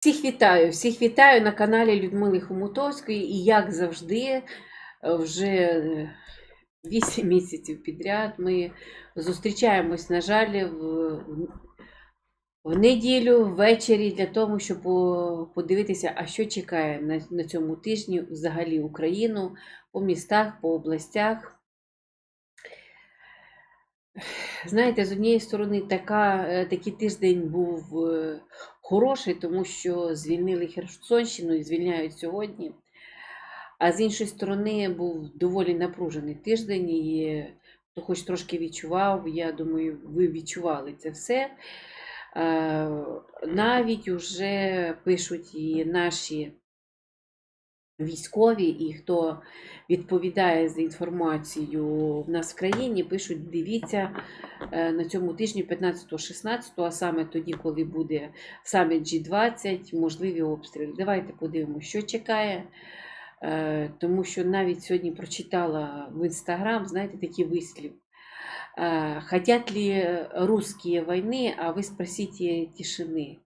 Всіх вітаю, всіх вітаю на каналі Людмили Хомутовської. І як завжди, е, вже 8 місяців підряд ми зустрічаємось, на жаль, в, в неділю ввечері для того, щоб подивитися, а що чекає на, на цьому тижні взагалі Україну по містах, по областях. Знаєте, з однієї сторони, така, е, такий тиждень був е, хороший, тому що звільнили Херсонщину і звільняють сьогодні. А з іншої сторони, був доволі напружений тиждень, і хто хоч трошки відчував, я думаю, ви відчували це все. Е, Навіть вже пишуть і наші військові, і хто відповідає за інформацію в нас в країні, пишуть: дивіться е, на цьому тижні 15-16, а саме тоді, коли буде саміт G20, можливі обстріли. Давайте подивимося, що чекає. Е, Тому що навіть сьогодні прочитала в інстаграм, знаєте, такий вислів. Е, Хотят ли русские войны, а вы спросите тишины.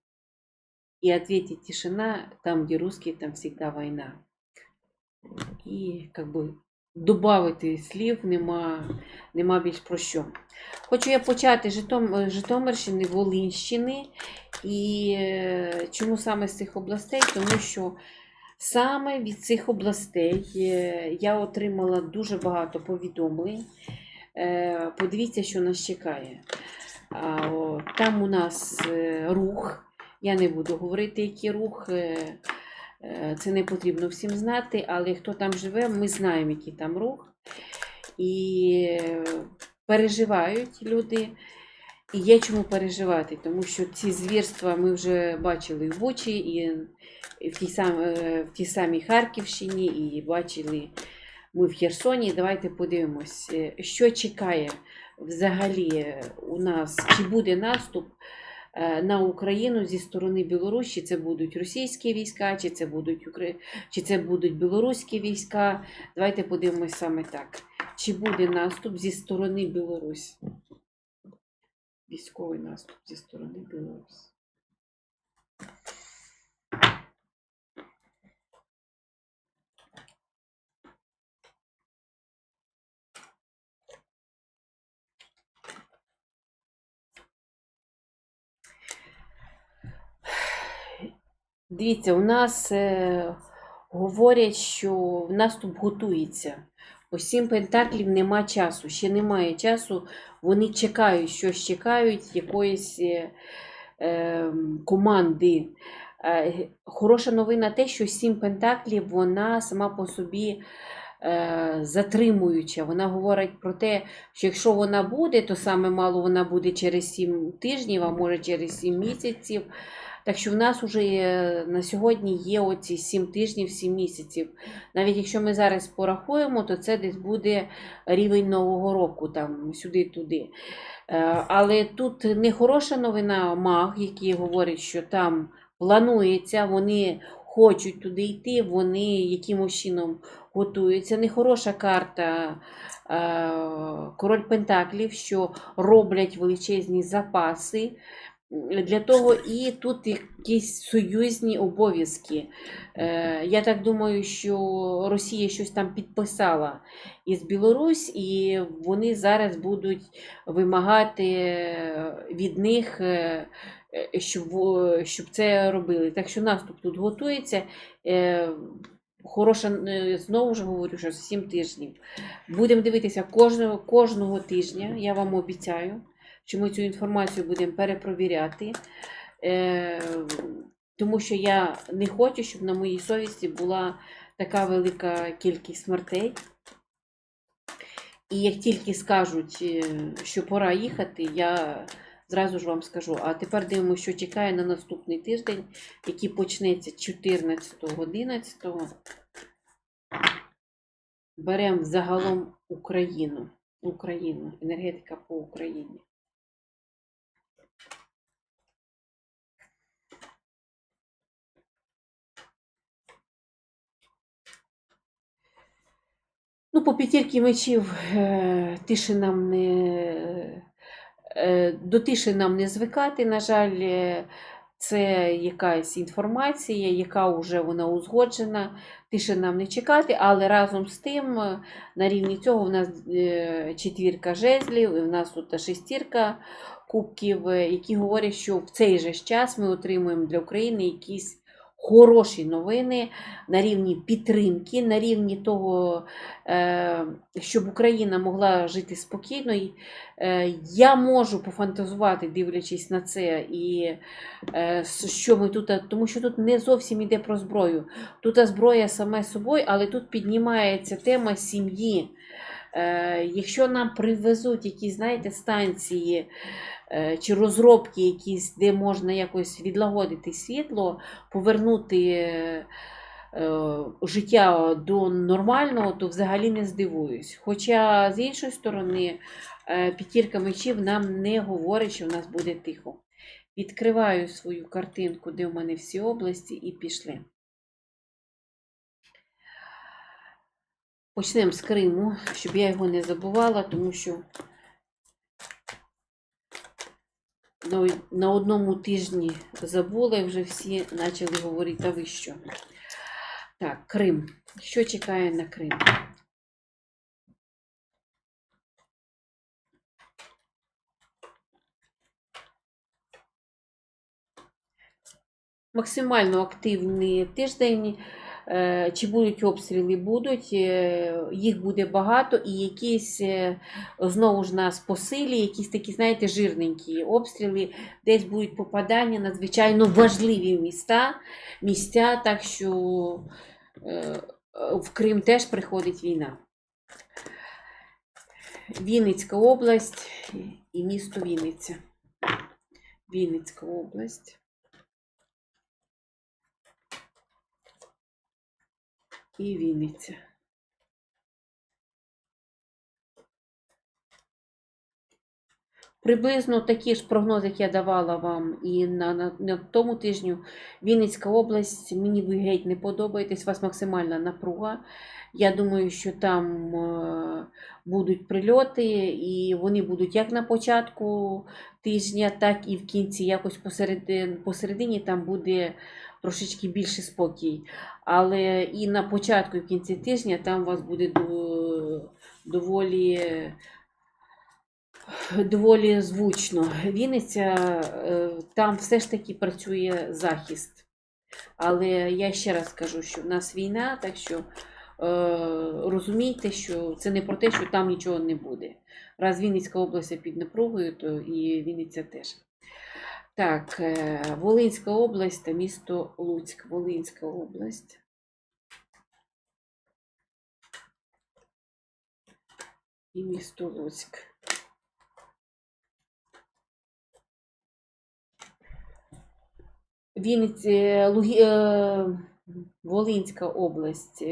И ответить тишина, там, где русские, там всегда война. І как би додати слів нема, нема більш про що. Хочу я почати з Житом, Житомирщини, Волинщини. І е, чому саме з цих областей? Тому що саме від цих областей е, я отримала дуже багато повідомлень. Е, Подивіться, що нас чекає. Там у нас рух. Я не буду говорити, який рух. Е, Це не потрібно всім знати, але хто там живе, ми знаємо, який там рух. І е, переживають люди. І є чому переживати, тому що ці звірства ми вже бачили в Бучі, і в тій, сам, е, в тій самій Харківщині, і бачили ми в Херсоні. Давайте подивимось, що чекає взагалі у нас, чи буде наступ на Україну зі сторони Білорусі. Це будуть російські війська, чи це будуть Укра... чи це будуть білоруські війська. Давайте подивимось саме так. Чи буде наступ зі сторони Білорусі? Військовий наступ зі сторони Білорусі. Дивіться, у нас е, говорять, що наступ готується. По сім пентаклів нема часу, ще немає часу. Вони чекають, щось чекають, якоїсь е, е, команди. Е, хороша новина те, що сім пентаклів вона сама по собі е, затримуюча. Вона говорить про те, що якщо вона буде, то саме мало вона буде через сім тижнів, а може через сім місяців. Так що в нас вже є- на сьогодні є оці 7 тижнів, 7 місяців. Навіть якщо ми зараз порахуємо, то це десь буде рівень Нового року, там сюди-туди. Е, Але тут не хороша новина маг, який говорить, що там планується, вони хочуть туди йти, вони якимось чином готуються. Нехороша карта е, Король Пентаклів, що роблять величезні запаси. Для того і тут якісь союзні обов'язки. Е, я так думаю, що Росія щось там підписала із Білорусь, і вони зараз будуть вимагати від них, е, е, щоб, щоб це робили. Так що наступ тут готується. Хороша, знову ж говорю, що 7 тижнів. Будемо дивитися кожного, кожного тижня, я вам обіцяю що ми цю інформацію будемо перепровіряти, е, тому що я не хочу, щоб на моїй совісті була така велика кількість смертей. І як тільки скажуть, е, що пора їхати, я зразу ж вам скажу. А тепер дивимося, що чекає на наступний тиждень, який почнеться 14-11. Беремо загалом Україну. Україну, енергетика по Україні. Ну, по п'ятірки мечів е, тиші нам не, е, до тиші нам не звикати, на жаль. Е, це якась інформація, яка вже вона узгоджена, тише нам не чекати, але разом з тим, на рівні цього, в нас четвірка жезлів, і в нас тут шестірка кубків, які говорять, що в цей же час ми отримуємо для України якісь хороші новини на рівні підтримки, на рівні того, е, щоб Україна могла жити спокійно. Е, Я можу пофантазувати, дивлячись на це, і е, що ми тут, тому що тут не зовсім йде про зброю. Тут зброя саме собою, але тут піднімається тема сім'ї. Якщо нам привезуть якісь, знаєте, станції чи розробки, якісь, де можна якось відлагодити світло, повернути е, е, життя до нормального, то взагалі не здивуюсь. Хоча, з іншої сторони, е, п'ятірка мечів нам не говорить, що в нас буде тихо. Відкриваю свою картинку, де в мене всі області, і пішли. Почнемо з Криму, щоб я його не забувала, тому що на, одному тижні забула і вже всі почали говорити, а ви що? Так, Крим. Що чекає на Крим? Максимально активний тиждень. Е, Чи будуть обстріли? Будуть, Е, їх буде багато, і якісь е, знову ж нас по силі, якісь такі, знаєте, жирненькі обстріли, десь будуть попадання надзвичайно важливі міста, місця, так що в Крим теж приходить війна. Вінницька область і місто Вінниця. Вінницька область. І Вінниця. Приблизно такі ж прогнози, як я давала вам і на, на, на тому тижню. Вінницька область, мені ви геть не подобаєтесь, у вас максимальна напруга. Я думаю, що там е, будуть прильоти, і вони будуть як на початку тижня, так і в кінці. Якось посередині, посередині там буде трошечки більше спокій. Але і на початку, і в кінці тижня там у вас буде доволі, доволі звучно. Вінниця, е, там все ж таки працює захист. Але я ще раз кажу, що в нас війна, так що е, розумійте, що це не про те, що там нічого не буде. Раз Вінницька область під напругою, то і Вінниця теж. Так, е, Волинська область та місто Луцьк. Волинська область. І місто Луцьк. Вінниці, е, Лугі, е, Волинська область.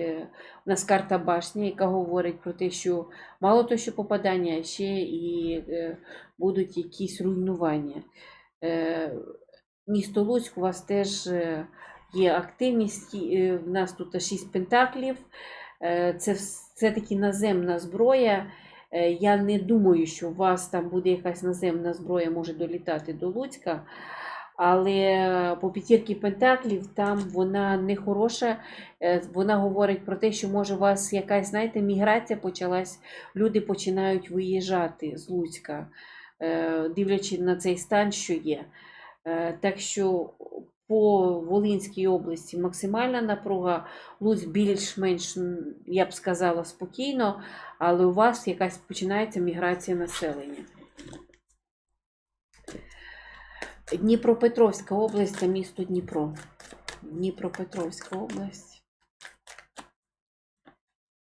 У нас карта башні, яка говорить про те, що мало того, що попадання, а ще і будуть якісь руйнування. Е, Місто Луцьк у вас теж е, є активність. е, В нас тут 6 пентаклів. Це все-таки наземна зброя. Я не думаю, що у вас там буде якась наземна зброя, може долітати до Луцька. Але по п'ятірки пентаклів там вона не хороша. Вона говорить про те, що може у вас якась, знаєте, міграція почалась, люди починають виїжджати з Луцька, дивлячись на цей стан, що є. Е, Так що по Волинській області максимальна напруга, Луцьк більш-менш, я б сказала, спокійно, але у вас якась починається міграція населення. Дніпропетровська область та місто Дніпро. Дніпропетровська область.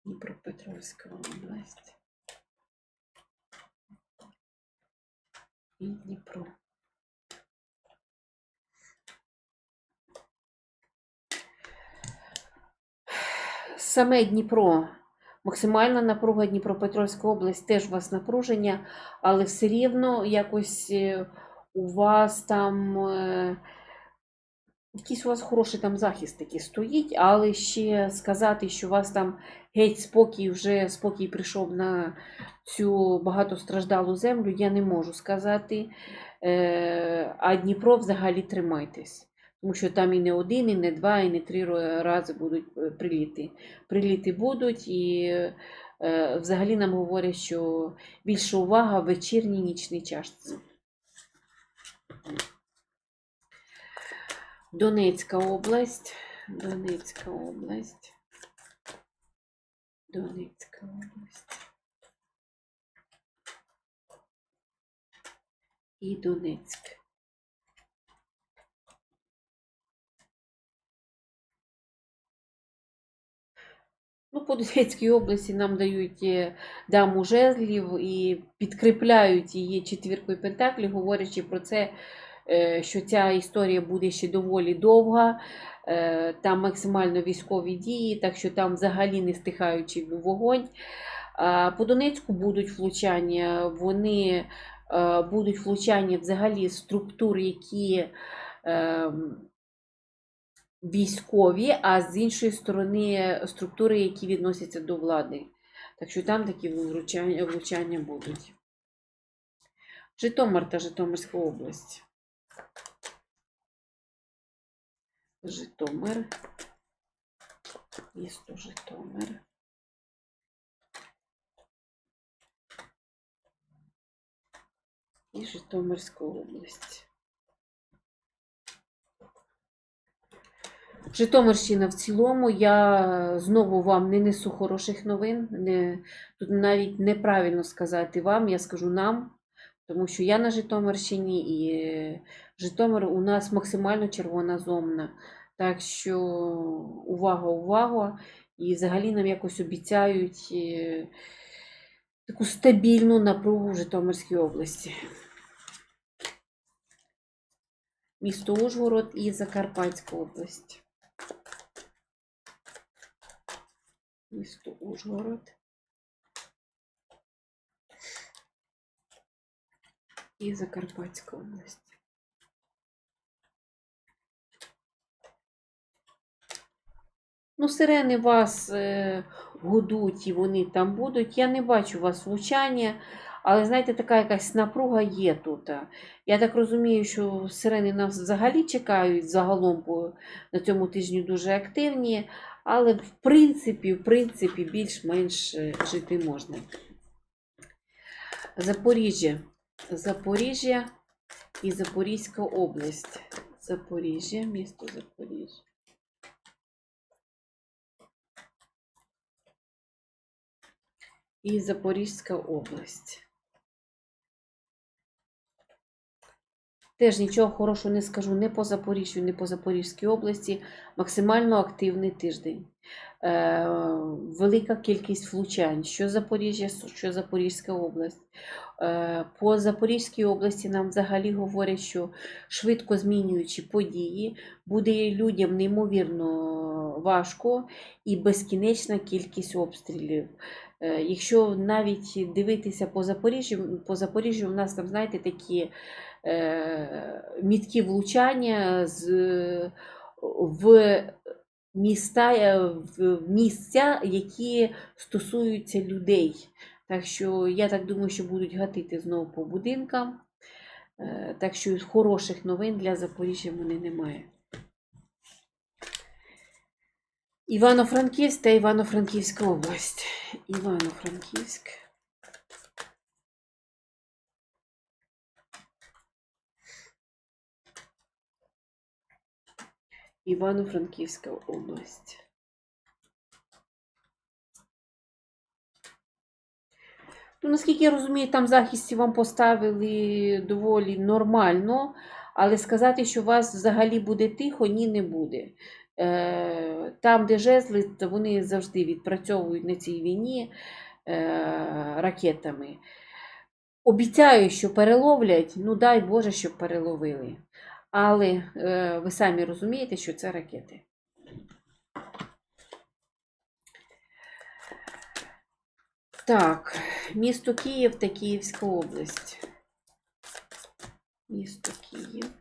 Дніпропетровська область. І Дніпро. Саме Дніпро. Максимальна напруга Дніпропетровська область теж у вас напруження, але все рівно якось е, у вас там е, якийсь у вас хороший там захист такий стоїть, але ще сказати, що у вас там геть спокій, вже спокій прийшов на цю багатостраждалу землю, я не можу сказати. Е, а Дніпро взагалі тримайтесь. Тому що там і не один, і не два, і не три рази будуть е, приліти. Приліти будуть, і е, взагалі нам говорять, що більша увага в вечірній нічний час. Донецька область. Донецька область. Донецька область. І Донецьк. Ну, по Донецькій області нам дають е, даму жезлів і підкріпляють її четвіркою пентаклів, говорячи про це, що ця історія буде ще доволі довга. Е, Там максимально військові дії, так що там взагалі не стихаючий вогонь. По Донецьку будуть влучання, вони е, будуть влучання взагалі структур, які військові, а з іншої сторони структури, які відносяться до влади. Так що там такі влучання будуть. Житомир та Житомирська область. Житомир. Місто Житомир. І Житомирська область. Житомирщина в цілому. Я знову вам не несу хороших новин. Не, тут навіть неправильно сказати вам, я скажу нам, тому що я на Житомирщині і Житомир у нас максимально червона зона. Так що увага, увага. І взагалі нам якось обіцяють е, таку стабільну напругу в Житомирській області. Місто Ужгород і Закарпатська область. Місто Ужгород. І Закарпатська область. Ну, сирени вас е, гудуть і вони там будуть. Я не бачу вас влучання, але знаєте, така якась напруга є тут. Я так розумію, що сирени нас взагалі чекають загалом по, на цьому тижні дуже активні, але в принципі, в принципі, більш-менш е, жити можна. Запоріжжя. Запоріжжя і Запорізька область. Запоріжжя, місто Запоріжжя. І Запорізька область. Теж нічого хорошого не скажу не по Запоріжжю, не по Запорізькій області. Максимально активний тиждень. Е, велика кількість влучань, що Запоріжжя, що Запорізька область. Е, по Запорізькій області нам взагалі говорять, що швидко змінюючи події, буде людям неймовірно важко і безкінечна кількість обстрілів. Е, Якщо навіть дивитися по Запоріжжю, по Запоріжжю у нас там, знаєте, такі е, міткі влучання з, в міста, е, в місця, які стосуються людей. Так що я так думаю, що будуть гатити знову по будинкам. Так що хороших новин для Запоріжжя вони немає. Івано-Франківськ та Івано-Франківська область. Івано-Франківськ. Івано-Франківська область. Ну, наскільки я розумію, там захисті вам поставили доволі нормально, але сказати, що у вас взагалі буде тихо, ні, не буде. Е, Там, де жезли, вони завжди відпрацьовують на цій війні е, ракетами. Обіцяю, що переловлять, ну дай Боже, щоб переловили. Але е, ви самі розумієте, що це ракети. Так, місто Київ та Київська область. Місто Київ.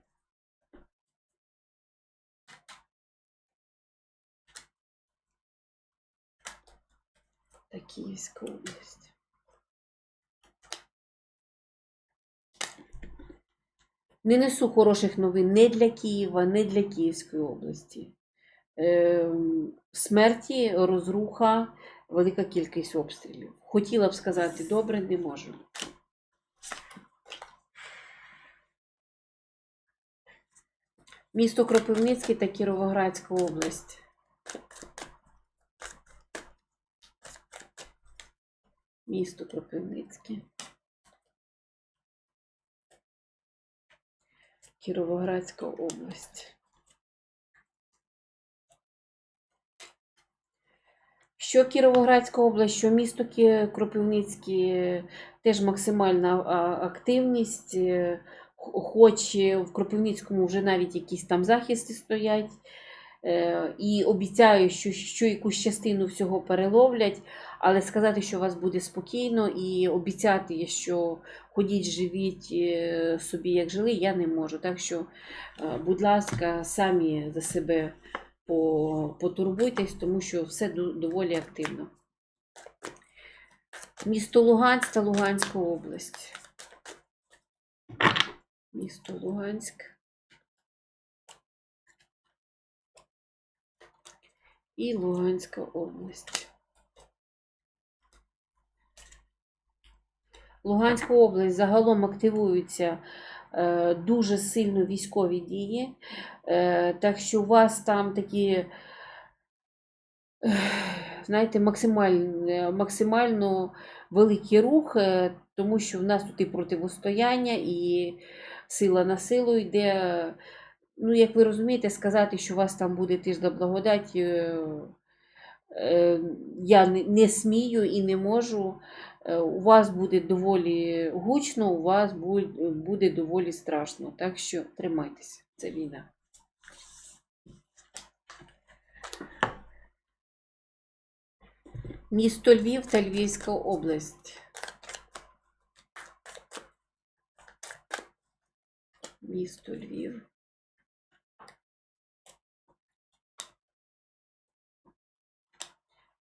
Та Київська область. Не несу хороших новин не для Києва, не для Київської області. Е, смерті, розруха, велика кількість обстрілів. Хотіла б сказати добре, не можу. Місто Кропивницький та Кіровоградська область. Місто Кропивницьке. Кіровоградська область. Що Кіровоградська область, що місто Кропивницьке, теж максимальна активність. е, Хоч е, в Кропивницькому вже навіть якісь там захисти стоять. Е, І обіцяю, що, що якусь частину всього переловлять, але сказати, що у вас буде спокійно, і обіцяти, що ходіть, живіть е, собі, як жили, я не можу. Так що, е, будь ласка, самі за себе потурбуйтесь, тому що все доволі активно. Місто Луганськ та Луганська область. Місто Луганськ. І Луганська область. Луганська область загалом активуються е, дуже сильно військові дії. Е, так що у вас там такі, е, знаєте, максимально, максимально великий рух, тому що в нас тут і противостояння, і сила на силу йде. Ну, як ви розумієте, сказати, що у вас там буде тиждень благодать, е, е, я не, смію і не можу. Е, У вас буде доволі гучно, у вас бу- буде доволі страшно. Так що тримайтеся, це війна. Місто Львів та Львівська область. Місто Львів.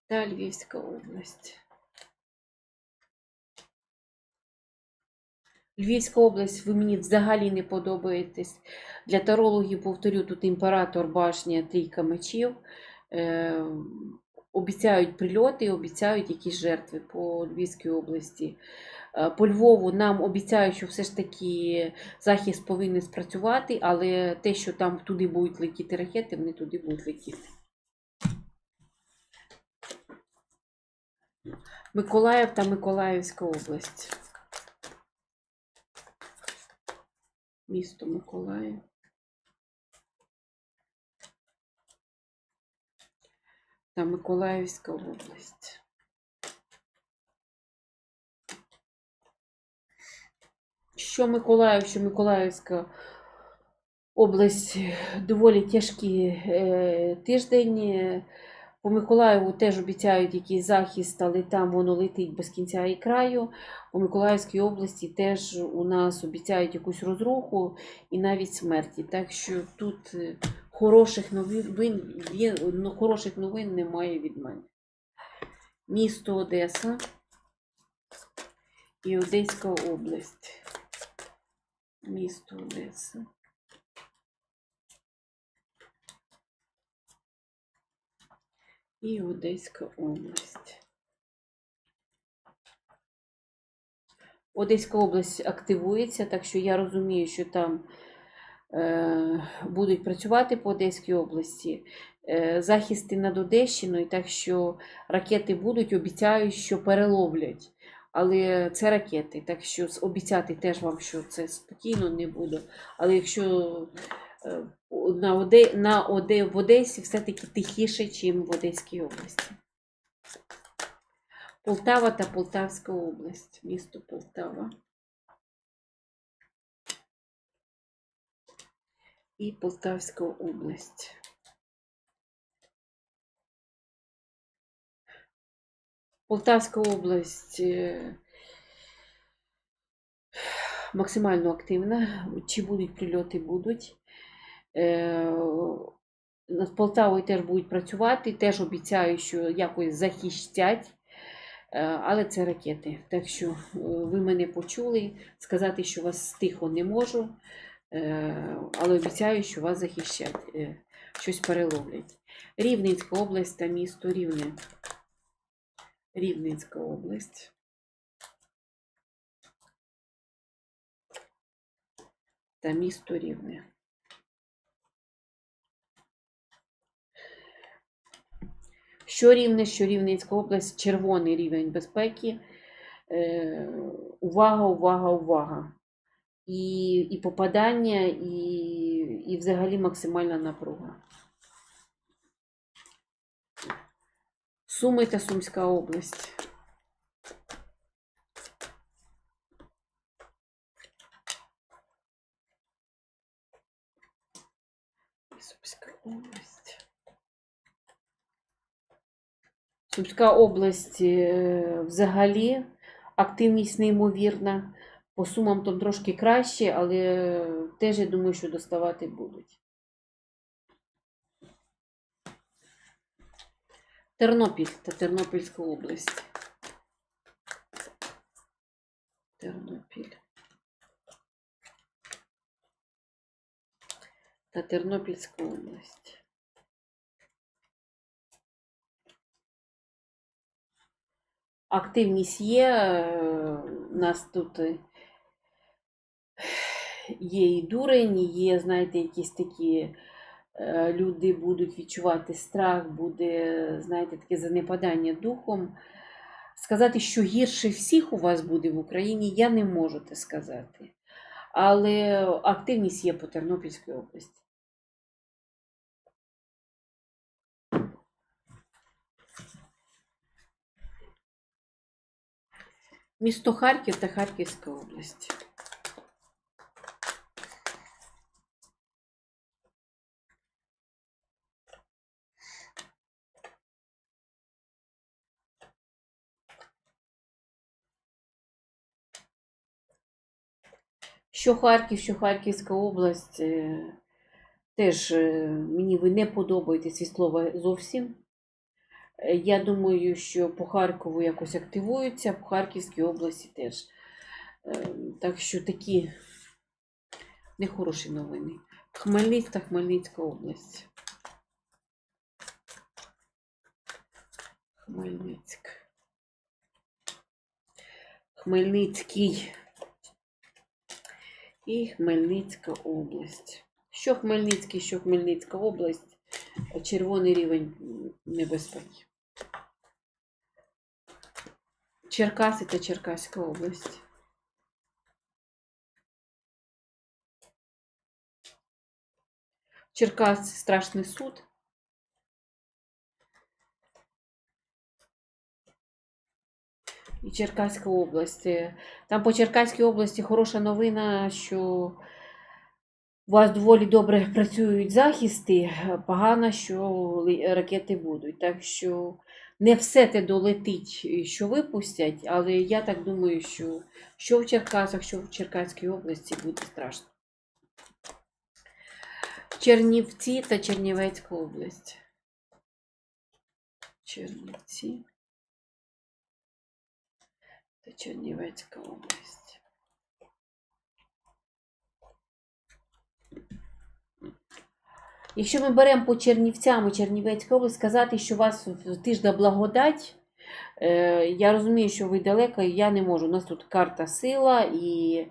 Та Львівська область. Львівська область, ви мені взагалі не подобаєтесь. Для тарологів, повторю, тут імператор, башня, трійка мечів. Е, обіцяють прильоти, обіцяють якісь жертви по Львівській області. Е, По Львову нам обіцяють, що все ж таки захист повинен спрацювати, але те, що там туди будуть летіти ракети, вони туди будуть летіти. Миколаїв та Миколаївська область. Місто Миколаїв. Та Миколаївська область. Що Миколаїв, що Миколаївська область доволі тяжкий е, тиждень. По Миколаєву теж обіцяють якийсь захист, але там воно летить без кінця і краю. У Миколаївській області теж у нас обіцяють якусь розруху і навіть смерті. Так що тут е, хороших новин, ну, хороших новин немає від мене. Місто Одеса і Одеська область. Місто Одеса. І Одеська область. Одеська область активується, так що я розумію, що там е, будуть працювати по Одеській області. Е, захисти над Одещиною, так що ракети будуть, обіцяють, що переловлять. Але це ракети, так що обіцяти теж вам, що це спокійно не буду. Але якщо на Оде, на Оде, в Одесі все-таки тихіше, ніж в Одеській області. Полтава та Полтавська область, місто Полтава. І Полтавська область. Полтавська область е, максимально активна. Чи будуть прильоти, будуть. Е, Над Полтавою теж будуть працювати, теж обіцяю, що якось захищать. Е, Але це ракети. Так що е, ви мене почули. Сказати, що вас тихо не можу. Але обіцяю, що вас захищать, щось переловлять. Рівненська область та місто Рівне. Рівненська область. Та місто Рівне. Що Рівне, що Рівненська область, червоний рівень безпеки. Е, увага, увага, увага. І, і попадання, і, і взагалі максимальна напруга. Суми та Сумська область. Сумська область. Сумська область е, взагалі активність неймовірна. По сумам там трошки краще, але теж я думаю, що доставати будуть. Тернопіль та Тернопільська область. Тернопіль. Та Тернопільська область. Активність є. е, У нас тут е, є і дурень, є, знаєте, якісь такі е, люди будуть відчувати страх, буде, знаєте, таке занепадання духом. Сказати, що гірше всіх у вас буде в Україні, я не можу те сказати. Але активність є по Тернопільській області. Місто Харків та Харківська область. Що Харків, що Харківська область, е, теж е, мені ви не подобаєтесь від слова зовсім. Е, Я думаю, що по Харкову якось активуються, по Харківській області теж. Е, Так що такі нехороші новини. Хмельницьк та Хмельницька область. Хмельницьк. Хмельницький і Хмельницька область. Що Хмельницький, що Хмельницька область, червоний рівень небезпеки. Черкаси та Черкаська область. Черкас страшний суд. І Черкаська область. Е, Там по Черкаській області хороша новина, що у вас доволі добре працюють захисти, погано, що ракети будуть. Так що не все те долетить, що випустять, але я так думаю, що що в Черкасах, що в Черкаській області буде страшно. Чернівці та Чернівецька область. Чернівці та Чернівецька область. Якщо ми беремо по Чернівцям і Чернівецька область, сказати, що у вас в тиждень благодать, е, я розумію, що ви далеко, і я не можу. У нас тут карта сила і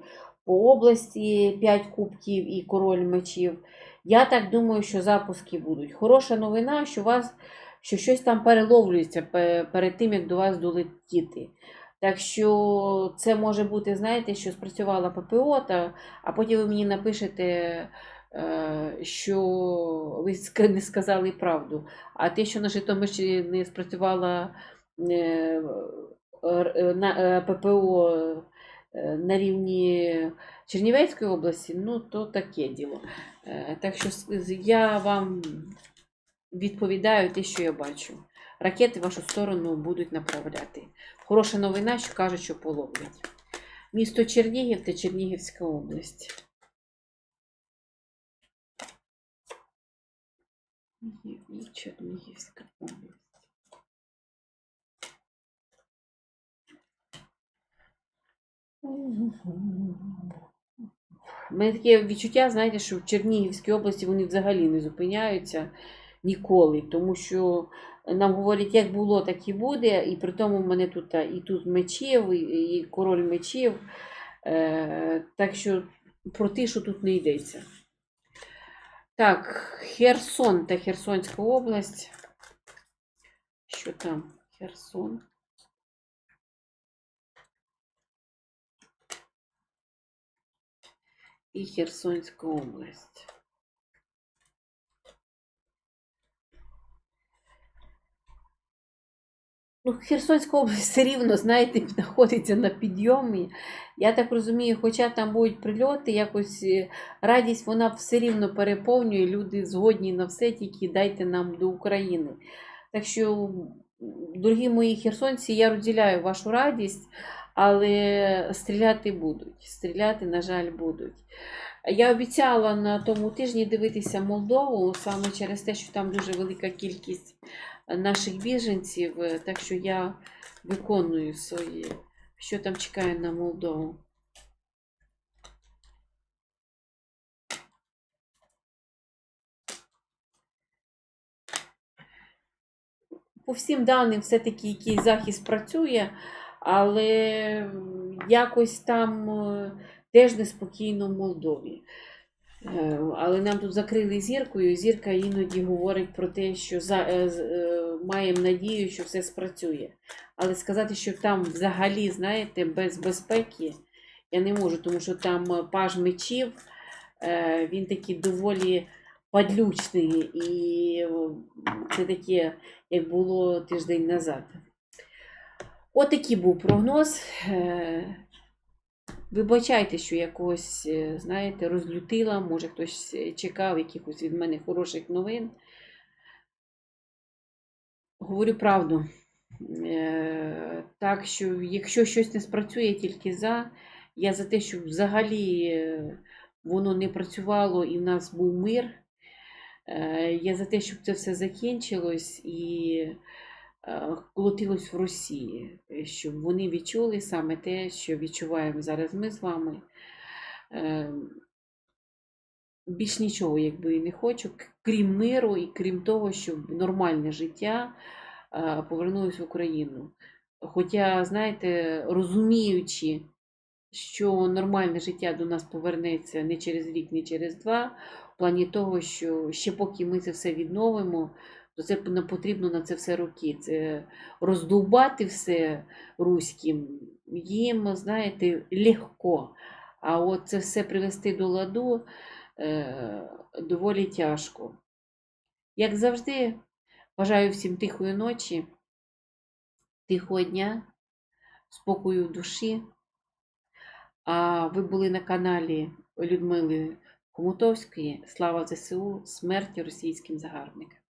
по області 5 кубків і король мечів. Я так думаю, що запуски будуть. Хороша новина, що вас що щось там переловлюється перед тим, як до вас долетіти. Так що це може бути, знаєте, що спрацювала ППО, та, а потім ви мені напишете, що ви не сказали правду. А те, що на Житомирщині не спрацювала е, е, е, ППО е, на рівні Чернівецької області, ну то таке діло. Е, Так що я вам відповідаю те, що я бачу. Ракети в вашу сторону будуть направляти. Хороша новина, що кажуть, що половлять. Місто Чернігів та Чернігівська область. І Чернігівська область. У мене таке відчуття, знаєте, що в Чернігівській області вони взагалі не зупиняються ніколи, тому що нам говорять, як було, так і буде. І при тому в мене тут і тут мечів, і, король мечів. Е, так що про тишу тут не йдеться. Так, Херсон та Херсонська область. Що там? Херсон. І Херсонська область. Ну, Херсонська область все рівно, знаєте, знаходиться на підйомі. Я так розумію, хоча там будуть прильоти, якось е, радість вона все рівно переповнює. Люди згодні на все, тільки дайте нам до України. Так що, дорогі мої херсонці, я розділяю вашу радість, але стріляти будуть. Стріляти, на жаль, будуть. Я обіцяла на тому тижні дивитися Молдову саме через те, що там дуже велика кількість наших біженців, е, так що я виконую свої, що там чекає на Молдову. По всім даним, все-таки якийсь захист працює, але якось там е, теж неспокійно в Молдові. Е, Але нам тут закрили зіркою. Зірка іноді говорить про те, що за, е, е, маємо надію, що все спрацює. Але сказати, що там взагалі, знаєте, без безпеки я не можу, тому що там паж мечів, е, він такий доволі падлючний, і е, це таке, як було тиждень назад. Отакий був прогноз. Е, Вибачайте, що я когось, е, знаєте, розлютила, може хтось е, чекав якихось від мене хороших новин. Говорю правду. Е, Так що, якщо щось не спрацює тільки за, я за те, щоб взагалі воно не працювало і в нас був мир. Я за те, щоб це все закінчилось і колотилось в Росії, е, щоб вони відчули саме те, що відчуваємо зараз ми з вами. Е, Більш нічого, якби і не хочу, крім миру і крім того, щоб нормальне життя е, повернулось в Україну. Хоча, знаєте, розуміючи, що нормальне життя до нас повернеться не через рік, не через два, в плані того, що ще поки ми це все відновимо, то це нам потрібно на це все роки. Це роздовбати все руським, їм, знаєте, легко. А от це все привести до ладу е, доволі тяжко. Як завжди, бажаю всім тихої ночі, тихого дня, спокою в душі. А ви були на каналі Людмили Хомутовської. Слава ЗСУ, смерті російським загарбникам.